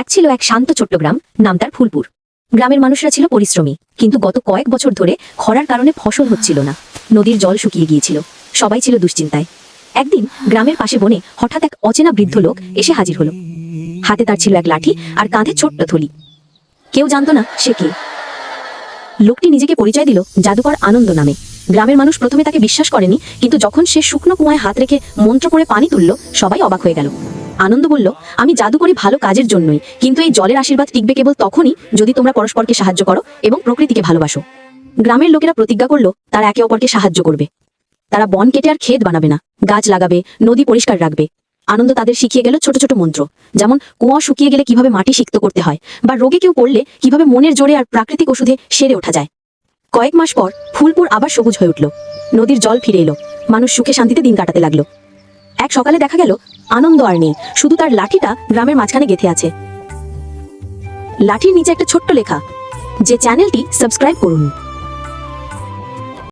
এক ছিল এক শান্ত ছোট্ট গ্রাম নাম তার ফুলপুর। গ্রামের মানুষরা ছিল পরিশ্রমী, কিন্তু গত কয়েক বছর ধরে খরার কারণে ফসল হচ্ছিল না। নদীর জল শুকিয়ে গিয়েছিল। সবাই ছিল দুশ্চিন্তায়। একদিন গ্রামের পাশে বনে হঠাৎ এক অচেনা বৃদ্ধ লোক এসে হাজির হলো। হাতে তার ছিল এক লাঠি আর কাঁধে ছোট্ট থলি। কেউ জানতো না সে কে। লোকটি নিজেকে পরিচয় দিল জাদুকর আনন্দ নামে। গ্রামের মানুষ প্রথমে তাকে বিশ্বাস করেনি, কিন্তু যখন সে শুকনো কুয়ায় হাত রেখে মন্ত্র করে পানি তুলল, সবাই অবাক হয়ে গেল। আনন্দ বলল, আমি জাদু করি ভালো কাজের জন্যই, কিন্তু এই জলের আশীর্বাদ টিকবে কেবল তখনই যদি তোমরা পরস্পরকে সাহায্য করো এবং প্রকৃতিকে ভালোবাসো। গ্রামের লোকেরা প্রতিজ্ঞা করল, তারা একে অপরকে সাহায্য করবে। তারা বন কেটে আর ক্ষেত বানাবে না, গাছ লাগাবে, নদী পরিষ্কার রাখবে। আনন্দ তাদের শিখিয়ে গেল ছোট ছোট মন্ত্র, যেমন কুয়া শুকিয়ে গেলে কীভাবে মাটি সিক্ত করতে হয়, বা রোগে কেউ পড়লে কীভাবে মনের জোরে আর প্রাকৃতিক ওষুধে সেরে ওঠা যায়। কয়েক মাস পর ফুলপুর আবার সবুজ হয়ে উঠল। নদীর জল ফিরে এলো। মানুষ সুখে শান্তিতে দিন কাটাতে লাগল। এক সকালে দেখা গেল আনন্দ আর নেই। শুধু তার লাঠিটা গ্রামের মাঝখানে গেথে আছে। লাঠির নিচে একটা ছোট্ট লেখা। যে চ্যানেলটি সাবস্ক্রাইব করুন।